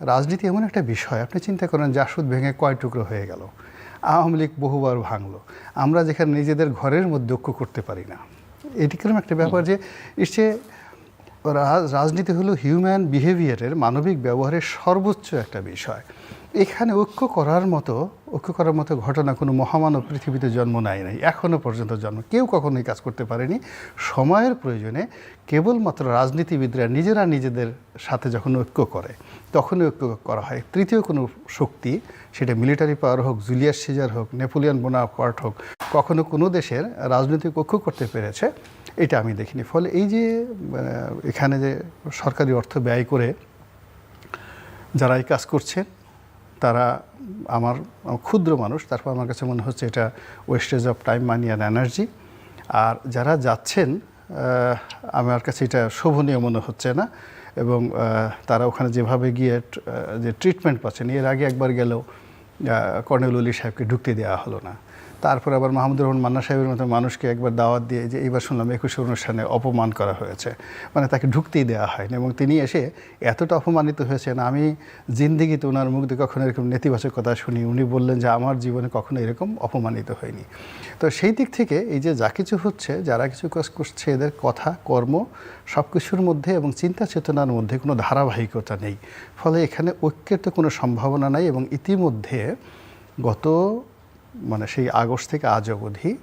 রাজনীতি এমন একটা বিষয়, আপনি চিন্তা করেন জাসুদ ভেঙে কয় টুকরো হয়ে গেল। আওয়ামী লীগ বহুবার ভাঙলো। আমরা যেখানে নিজেদের ঘরের মধ্যে দক্ষ করতে পারি না। এটি কীরকম একটা ব্যাপার যে ইসে রাজনীতি হলো হিউম্যান বিহেভিয়ারের মানবিক ব্যবহারের সর্বোচ্চ একটা বিষয়। এখানে ঐক্য করার মতো, ঐক্য করার মতো ঘটনা কোনো মহামানব পৃথিবীতে জন্ম নেয় নাই এখনও পর্যন্ত জন্ম, কেউ কখনোই কাজ করতে পারেনি। সময়ের প্রয়োজনে কেবলমাত্র রাজনীতিবিদরা নিজেরা নিজেদের সাথে যখন ঐক্য করে, তখনই ঐক্য করা হয়। তৃতীয় কোনো শক্তি, সেটা মিলিটারি পাওয়ার হোক, জুলিয়াস সিজার হোক, নেপোলিয়ান বোনাপার্ট হোক, কখনো কোনো দেশের রাজনৈতিক ঐক্য করতে পেরেছে, এটা আমি দেখিনি। ফলে এই যে এখানে যে সরকারি অর্থ ব্যয় করে যারা এই কাজ করছেন তারা আমার ক্ষুদ্র মানুষ, তারপর আমার কাছে মনে হচ্ছে এটা wastage of time money and energy আর যারা যাচ্ছেন আমার কাছে এটা শোভনীয় মনে হচ্ছে না। এবং তারা ওখানে যেভাবে গিয়ে যে ট্রিটমেন্ট পাচ্ছেন, এর আগে একবার গেলেও কর্নেল উলি সাহেবকে ঢুকতে দেওয়া হলো না। তারপর আবার মাহমুদুর রহমান মান্না সাহেবের মতো মানুষকে একবার দাওয়াত দিয়ে যে এইবার শুনলাম একুশে অনুষ্ঠানে অপমান করা হয়েছে। মানে তাকে ঢুকতেই দেওয়া হয়নি এবং তিনি এসে এতটা অপমানিত হয়েছেন, আমি জিন্দিগিতে ওনার মুখ দিয়ে কখনো এরকম নেতিবাচক কথা শুনি, উনি বললেন যে আমার জীবনে কখনো এরকম অপমানিত হয়নি। তো সেই দিক থেকে এই যে যা কিছু হচ্ছে, যারা কিছু কাজ করছে, এদের কথা, কর্ম সব কিছুর মধ্যে এবং চিন্তা চেতনার মধ্যে কোনো ধারাবাহিকতা নেই। ফলে এখানে ঐক্যের তো কোনো সম্ভাবনা নাই এবং ইতিমধ্যে গত মানে সেই আগস্ট থেকে আজ অবধি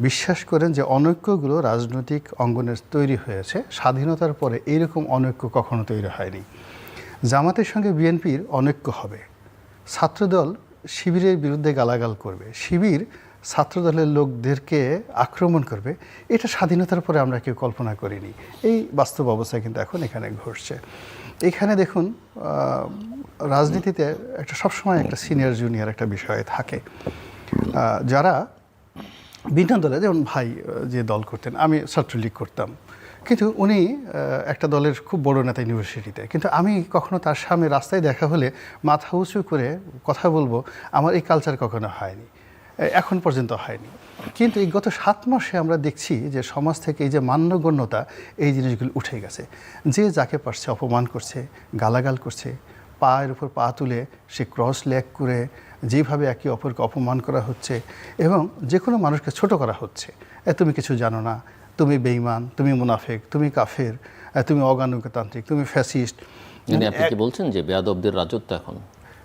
বিশ্বাস করেন যে অনৈক্যগুলো রাজনৈতিক অঙ্গনের তৈরি হয়েছে। স্বাধীনতার পরে এইরকম অনৈক্য কখনো তৈরি হয়নি। জামাতের সঙ্গে বিএনপির অনৈক্য হবে। ছাত্রদল শিবিরের বিরুদ্ধে গালাগাল করবে। শিবির ছাত্রদলের লোকদেরকে আক্রমণ করবে। এটা স্বাধীনতার পরে আমরা কেউ কল্পনা করিনি। এই বাস্তব অবস্থা কিন্তু এখন এখানে ঘটছে। এখানে দেখুন রাজনীতিতে একটা সবসময় একটা সিনিয়র জুনিয়র একটা বিষয় থাকে। যারা ভিন্ন দলে যেমন ভাই যে দল করতেন, আমি ছাত্রলীগ করতাম। কিন্তু উনি একটা দলের খুব বড় নেতা ইউনিভার্সিটিতে। কিন্তু আমি কখনো তার সামনে রাস্তায় দেখা হলে মাথা উঁচু করে কথা বলব, আমার এই কালচার কখনো হয়নি। এখন পর্যন্ত হয়নি। কিন্তু এই গত সাত মাসে আমরা দেখছি যে সমাজ থেকে এই যে মান্যগণ্যতা, এই জিনিসগুলো উঠে গেছে। যে যাকে পারছে অপমান করছে, গালাগাল করছে, পায়ের উপর পা তুলে সে ক্রস লেগ করে যেভাবে একে অপরকে অপমান করা হচ্ছে এবং যে কোনো মানুষকে ছোট করা হচ্ছে। তুমি কিছু জানো না। তুমি বেইমান তুমি মুনাফেক তুমি কাফের তুমি অগানুগতান্ত্রিক তুমি ফ্যাসিস্ট। মানে আপনি কি বলছেন যে বেয়াদবদের রাজত্ব এখন?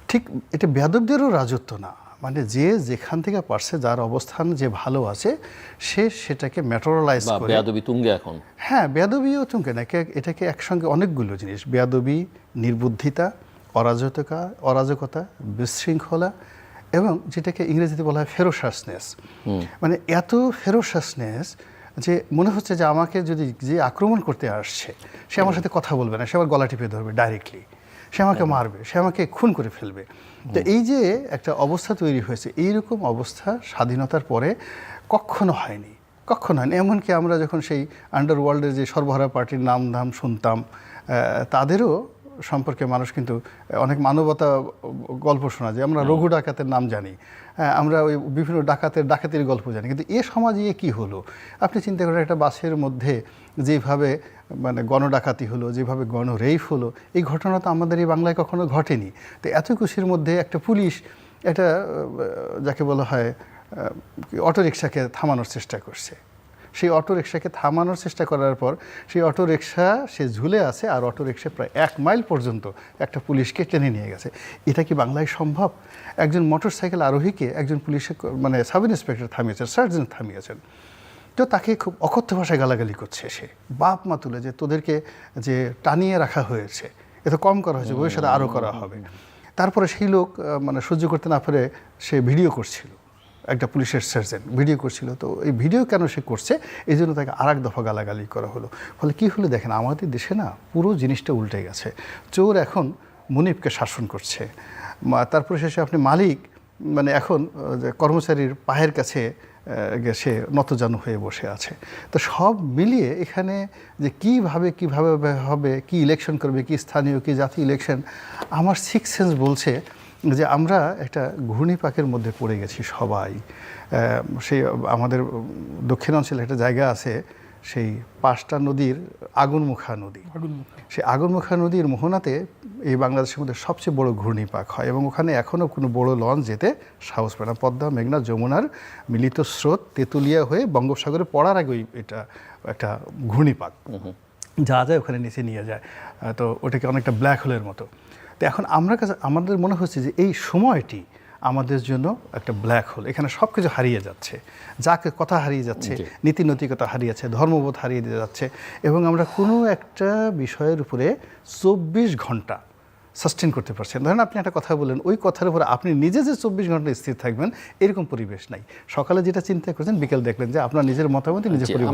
ঠিক এটা বেয়াদবদেরও রাজত্ব না। মানে যে যেখান থেকে পারছে যার অবস্থান যে ভালো আছে সে সেটাকে ম্যাটোরালাইজ করে। বেয়াদবি তুঙ্গে এখন? হ্যাঁ বেয়াদবিও তুঙ্গে না। এটাকে একসঙ্গে অনেকগুলো জিনিস। বেয়াদবি নির্বুদ্ধিতা অরাজকতা অরাজকতা বিশৃঙ্খলা এবং যেটাকে ইংরেজিতে বলা হয় ফেরোসাসনেস মানে এত ফেরোসাসনেস যে মনে হচ্ছে যে আমাকে যদি যে আক্রমণ করতে আসছে সে আমার সাথে কথা বলবে না সে আমার গলা টিপে ধরবে ডাইরেক্টলি সে আমাকে মারবে সে আমাকে খুন করে ফেলবে। তো এই যে একটা অবস্থা তৈরি হয়েছে এইরকম অবস্থা স্বাধীনতার পরে কখনো হয়নি কখনো হয়নি। এমনকি আমরা যখন সেই আন্ডারওয়ার্ল্ডের যে সর্বহারা পার্টির নাম ধাম শুনতাম তাদেরও সম্পর্কে মানুষ কিন্তু অনেক মানবতা গল্প শোনা যায়। আমরা রঘু ডাকাতের নাম জানি। হ্যাঁ, আমরা ওই বিভিন্ন ডাকাতের ডাকাতির গল্প জানি। কিন্তু এ সমাজে এ কী হলো? আপনি চিন্তা করেন একটা বাসের মধ্যে যেভাবে মানে গণডাকাতি হলো যেভাবে গণ গণরেইফ হলো এই ঘটনা তো আমাদের এই বাংলায় কখনো ঘটেনি। তো এত খুশির মধ্যে একটা পুলিশ একটা আহ, যাকে বলা হয় অটোরিকশাকে থামানোর চেষ্টা করছে। সেই অটো রিক্সাকে থামানোর চেষ্টা করার পর সেই অটো রিক্সা সে ঝুলে আছে আর অটো রিক্সা প্রায় এক মাইল পর্যন্ত একটা পুলিশকে টেনে নিয়ে গেছে। এটা কি বাংলায় সম্ভব? একজন মোটরসাইকেল আরোহীকে একজন পুলিশে মানে সাব ইন্সপেক্টর থামিয়েছেন, সার্জেন্ট থামিয়েছেন। তো তাকে খুব অকথ্য ভাষায় গালাগালি করছে সে। বাপ মা তুলে যে তোদেরকে যে টানিয়ে রাখা হয়েছে, এ তো কম করা হয়েছে, ভবিষ্যতে আরও করা হবে। তারপরে সেই লোক মানে সহ্য করতে না পারে সে ভিডিও করছিল। একটা পুলিশের সার্জেন্ট ভিডিও করছিল। তো এই ভিডিও কেন সে করছে? এই জন্য তাকে আর এক দফা গালাগালি করা হলো। ফলে কী হলো দেখেন, আমাদের দেশে না পুরো জিনিসটা উল্টে গেছে। চোর এখন মুনিপকে শাসন করছে। তারপরে শেষে আপনি মালিক মানে এখন কর্মচারীর পায়ের কাছে সে নতজানু হয়ে বসে আছে। তো সব মিলিয়ে এখানে যে কীভাবে কীভাবে হবে, কি ইলেকশন করবে, কি স্থানীয়, কি জাতীয় ইলেকশন আমার সিক্স সেন্স বলছে যে আমরা একটা ঘূর্ণি ঘূর্ণিপাকের মধ্যে পড়ে গেছি সবাই। সেই আমাদের দক্ষিণাঞ্চলে একটা জায়গা আছে সেই পাঁচটা নদীর আগুনমুখা নদী। সেই আগুনমুখা নদীর মোহনাতে এই বাংলাদেশের মধ্যে সবচেয়ে বড় ঘূর্ণিপাক হয় এবং ওখানে এখনও কোনো বড় লঞ্চ যেতে সাহস পায় না। পদ্মা মেঘনা যমুনার মিলিত স্রোত তেঁতুলিয়া হয়ে বঙ্গোপসাগরে পড়ার আগেই এটা একটা ঘূর্ণিপাক। যা যায় ওখানে নিচে নিয়ে যায়। তো ওটাকে অনেকটা ব্ল্যাক হোলের মতো। তো এখন আমরা কাছে আমাদের মনে হচ্ছে যে এই সময়টি আমাদের জন্য একটা ব্ল্যাক হোল এখানে সব কিছু হারিয়ে যাচ্ছে। যাকে কথা হারিয়ে যাচ্ছে। নীতি নৈতিকতা হারিয়েছে ধর্মবোধ হারিয়ে দিয়ে যাচ্ছে এবং আমরা কোনো একটা বিষয়ের উপরে চব্বিশ ঘণ্টা সাস্টেন করতে পারছেন ধরেন আপনি একটা কথা বলেন ওই কথার উপরে আপনি নিজে যে চব্বিশ ঘণ্টা স্থির থাকবেন এরকম পরিবেশ নাই। সকালে যেটা চিন্তা করছেন বিকেল দেখলেন যে আপনার নিজের মতামত নিজের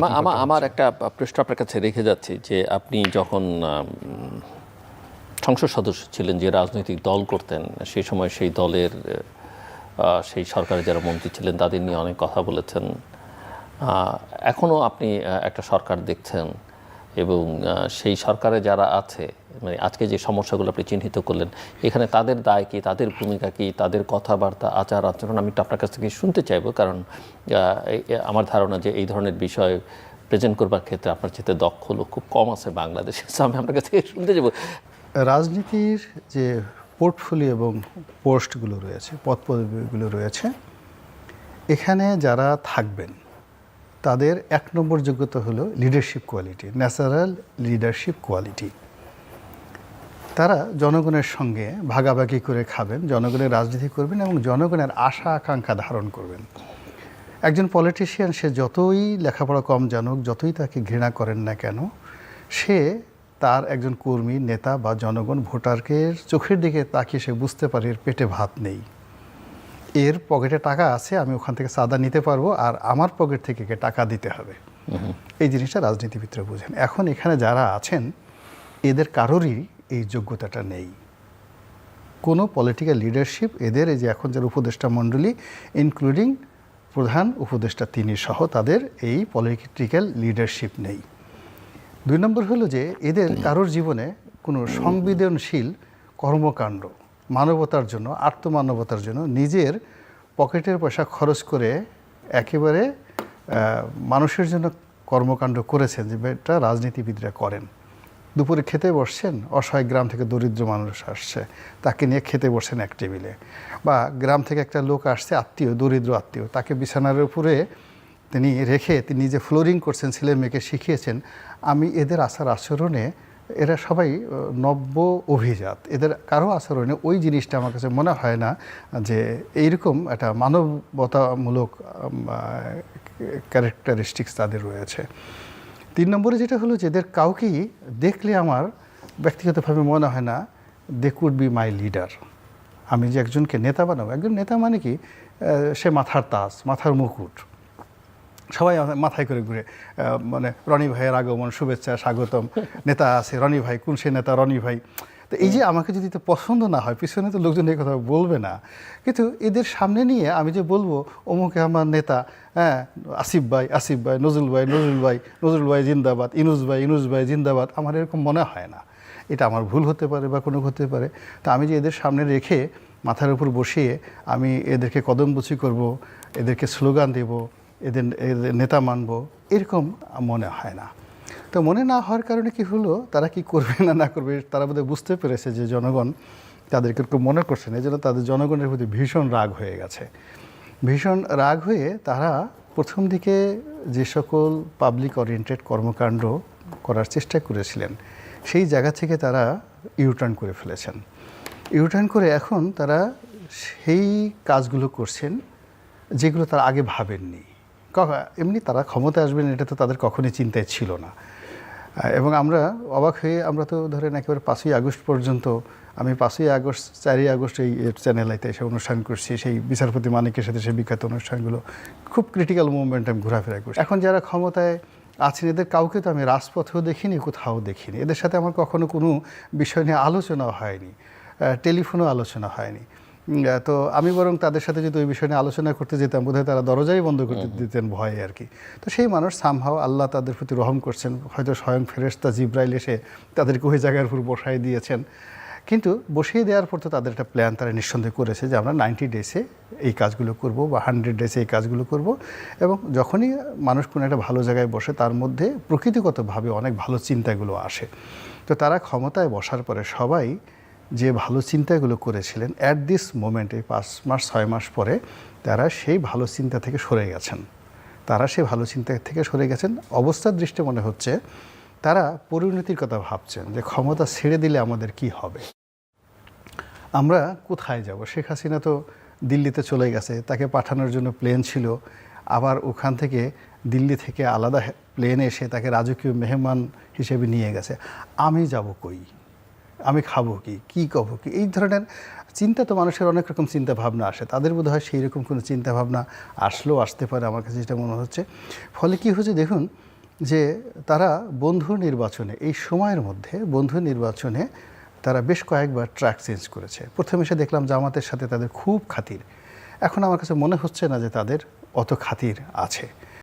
আমার একটা প্রশ্ন আপনার কাছে রেখে যাচ্ছি যে আপনি যখন সংসদ সদস্য ছিলেন যে রাজনৈতিক দল করতেন, সেই সময় সেই দলের সেই সরকারে যারা মন্ত্রী ছিলেন তাদের নিয়ে অনেক কথা বলেছেন। এখনও আপনি একটা সরকার দেখছেন এবং সেই সরকারে যারা আছে মানে আজকে যে সমস্যাগুলো আপনি চিহ্নিত করলেন, এখানে তাদের দায় কি, তাদের ভূমিকা কি, তাদের কথাবার্তা, আচার আচরণ আমি একটু আপনার কাছ থেকে শুনতে চাইব। কারণ আমার ধারণা যে এই ধরনের বিষয় প্রেজেন্ট করবার ক্ষেত্রে আপনার চেয়ে দক্ষ লোক খুব কম আছে বাংলাদেশে। আমি আপনার কাছ থেকে শুনতে যাব রাজনীতির যে পোর্টফোলিও এবং পোস্টগুলো রয়েছে পদ পদবিগুলো রয়েছে, এখানে যারা থাকবেন, তাদের এক নম্বর যোগ্যতা হলো leadership quality natural leadership quality তারা জনগণের সঙ্গে ভাগাভাগি করে খাবেন, জনগণের রাজনীতি করবেন এবং জনগণের আশা আকাঙ্ক্ষা ধারণ করবেন। একজন পলিটিশিয়ান সে যতই লেখাপড়া কম জানুক, যতই তাকে ঘৃণা করেন না কেন, সে তার একজন কর্মী, নেতা বা জনগণ ভোটারকে চোখের দিকে তাকিয়ে সে বুঝতে পারে এর পেটে ভাত নেই। এর পকেটে টাকা আছে, আমি ওখান থেকে চাঁদা নিতে পারব আর আমার পকেট থেকে টাকা দিতে হবে। এই জিনিসটা রাজনীতিবিদরা বুঝেন। এখন এখানে যারা আছেন, এদের কারোরই এই যোগ্যতাটা নেই। কোনো পলিটিক্যাল লিডারশিপ এদের এই যে এখন যার উপদেষ্টা মণ্ডলী ইনক্লুডিং প্রধান উপদেষ্টা তিনি সহ, তাদের এই পলিটিক্যাল লিডারশিপ নেই। দুই নম্বর হলো যে এদের কারোর জীবনে কোনো সংবেদনশীল কর্মকাণ্ড, মানবতার জন্য, আত্মমানবতার জন্য নিজের পকেটের পয়সা খরচ করে একেবারে মানুষের জন্য কর্মকাণ্ড করেছেন যেটা রাজনীতিবিদরা করেন। দুপুরে খেতে বসছেন, অসহায় গ্রাম থেকে দরিদ্র মানুষ আসছে, তাকে নিয়ে খেতে বসছেন এক টেবিলে। বা গ্রাম থেকে একটা লোক আসছে, আত্মীয়, দরিদ্র আত্মীয়, তাকে বিছানার উপরে তিনি রেখে তিনি নিজে ফ্লোরিং করছেন, ছেলে মেয়েকে শিখিয়েছেন। আমি এদের আচার আচরণে, এরা সবাই নব্য অভিজাত। এদের কারও আচরণে ওই জিনিসটা আমার কাছে মনে হয় না যে এইরকম একটা মানবতামূলক ক্যারেক্টারিস্টিক্স তাদের রয়েছে। তিন নম্বরে যেটা হলো যে এদের কাউকেই দেখলে আমার ব্যক্তিগতভাবে মনে হয় না they could be my leader আমি যে একজনকে নেতা বানাবো, একজন নেতা মানে কি? সে মাথার তাজ, মাথার মুকুট। সবাই মাথায় করে ঘুরে। মানে রনি ভাইয়ের আগমন শুভেচ্ছা স্বাগতম। নেতা আছে রনি ভাই কোন সে নেতা? রনি ভাই। তো এই যে আমাকে যদি তো পছন্দ না হয় পিছনে তো লোকজন এই কথা বলবে না। কিন্তু এদের সামনে নিয়ে আমি যে বলব অমুকে আমার নেতা হ্যাঁ আসিফ ভাই আসিফ ভাই নজরুল ভাই নজরুল ভাই নজরুল ভাই জিন্দাবাদ ইনুজ ভাই ইনুজ ভাই জিন্দাবাদ আমার এরকম মনে হয় না। এটা আমার ভুল হতে পারে বা কোনো হতে পারে। তা আমি যে এদের সামনে রেখে মাথার উপর বসিয়ে আমি এদেরকে কদমবুচি করব এদেরকে স্লোগান দেব এদের এদের নেতা মানব, এরকম মনে হয় না। তো মনে না হওয়ার কারণে কি হলো, তারা কি করবে না না করবে, তারা বোধহয় বুঝতে পেরেছে যে জনগণ তাদেরকে এরকম মনে করছে না, এই জন্য তাদের জনগণের প্রতি ভীষণ রাগ হয়ে গেছে। ভীষণ রাগ হয়ে তারা প্রথম দিকে যে সকল পাবলিক ওরিয়েন্টেড কর্মকাণ্ড করার চেষ্টা করেছিলেন, সেই জায়গা থেকে তারা ইউটার্ন করে ফেলেছেন। ইউটার্ন করে এখন তারা সেই কাজগুলো করছেন যেগুলো তারা আগে ভাবেননি। এমনি তারা ক্ষমতায় আসবেন এটা তো তাদের কখনোই চিন্তায় ছিল না। এবং আমরা অবাক হয়ে আমরা তো ধরেন একেবারে পাঁচই আগস্ট পর্যন্ত, আমি পাঁচই আগস্ট, চারই আগস্ট এই চ্যানেলাইতে এসে অনুষ্ঠান করছি, সেই বিচারপতি মানিকের সাথে সেই বিখ্যাত অনুষ্ঠানগুলো। খুব ক্রিটিক্যাল মুভমেন্ট আমি ঘোরাফেরা করছি। এখন যারা ক্ষমতায় আছেন, এদের কাউকে তো আমি রাজপথেও দেখিনি, কোথাও দেখিনি। এদের সাথে আমার কখনো কোনো বিষয় নিয়ে আলোচনা হয়নি টেলিফোনও আলোচনা হয়নি। তো আমি বরং তাদের সাথে যদি ওই বিষয় নিয়ে আলোচনা করতে যেতাম বোধহয় তারা দরজাই বন্ধ করতে দিতেন ভয়ে আর কি। তো সেই মানুষ সামহাও আল্লাহ তাদের প্রতি রহম করছেন। হয়তো স্বয়ং ফেরেশতা জিব্রাইল এসে তাদেরকে ওই জায়গার উপর বসাই দিয়েছেন। কিন্তু বসিয়ে দেওয়ার পর তো তাদের একটা প্ল্যান তারা নিঃসন্দেহ করেছে যে আমরা নাইনটি ডেসে এই কাজগুলো করব বা হান্ড্রেড ডেসে এই কাজগুলো করব। এবং যখনই মানুষ কোনো একটা ভালো জায়গায় বসে তার মধ্যে প্রকৃতিগতভাবে অনেক ভালো চিন্তাগুলো আসে। তো তারা ক্ষমতায় বসার পরে সবাই যে ভালো চিন্তাগুলো করেছিলেন অ্যাট দিস মোমেন্টে পাঁচ মাস, ছয় মাস পরে তারা সেই ভালো চিন্তা থেকে সরে গেছেন। তারা সেই ভালো চিন্তা থেকে সরে গেছেন। অবস্থার দৃষ্টি মনে হচ্ছে তারা পরিণতির কথা ভাবছেন যে ক্ষমতা ছেড়ে দিলে আমাদের কি হবে? আমরা কোথায় যাব? শেখ হাসিনা তো দিল্লিতে চলে গেছে, তাকে পাঠানোর জন্য প্লেন ছিল। আবার ওখান থেকে দিল্লি থেকে আলাদা প্লেনে এসে তাকে রাজকীয় মেহমান হিসেবে নিয়ে গেছে। আমি যাব কই? আমি খাব কি? কী করব কি? এই ধরনের চিন্তা তো মানুষের অনেক রকম চিন্তা ভাবনা আসে। তাদের বোধ হয় সেই রকম কোনো চিন্তা ভাবনা আসলেও আসতে পারে আমার কাছে যেটা মনে হচ্ছে। ফলে কি হচ্ছে দেখুন যে তারা বন্ধু নির্বাচনে, এই সময়ের মধ্যে বন্ধু নির্বাচনে তারা বেশ কয়েকবার ট্র্যাক চেঞ্জ করেছে। প্রথমে এসে দেখলাম জামাতের সাথে তাদের খুব খাতির। এখন আমার কাছে মনে হচ্ছে না যে তাদের অত খাতির আছে।